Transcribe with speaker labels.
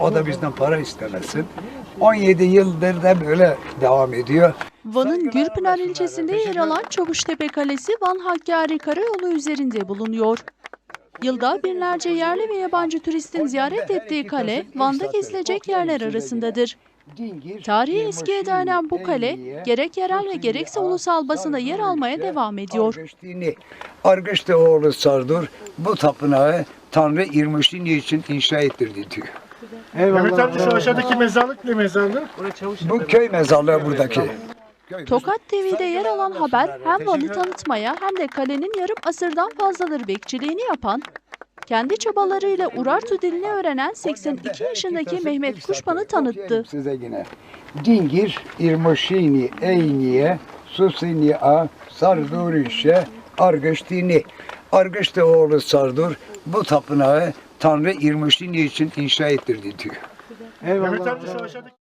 Speaker 1: O da bizden para istemesin. 17 yıldır da böyle devam ediyor.
Speaker 2: Van'ın Gülpınar ilçesinde yer alan Çavuştepe Kalesi Van Hakkari Karayolu üzerinde bulunuyor. Yılda binlerce yerli ve yabancı turistin ziyaret ettiği kale, Van'da gezilecek yerler arasındadır. Tarihi eskiye dayanan bu kale, gerek yerel ve gerekse ulusal basında yer almaya devam ediyor.
Speaker 1: Argıç'ta oğlu Sardur bu tapınağı Tanrı İrmişini için inşa ettirdi diyor.
Speaker 3: Mehmet amca şu aşağıdaki mezarlık ne mezarlığı?
Speaker 1: Bu köy mezarlığı buradaki.
Speaker 2: Tokat TV'de yer alan haber hem Van'ı tanıtmaya hem de kalenin yarım asırdan fazladır bekçiliğini yapan, kendi çabalarıyla Urartu dilini öğrenen 82 yaşındaki Mehmet Kuşman'ı tanıttı.
Speaker 1: Size yine. Dingir İrmişini Eyniye Susini A Sardurişe Argıçtini. Argıç'ta oğlu Sardur bu tapınağı Tanrı İrmişini için inşa ettirdi diyor.
Speaker 3: Aşağıdaki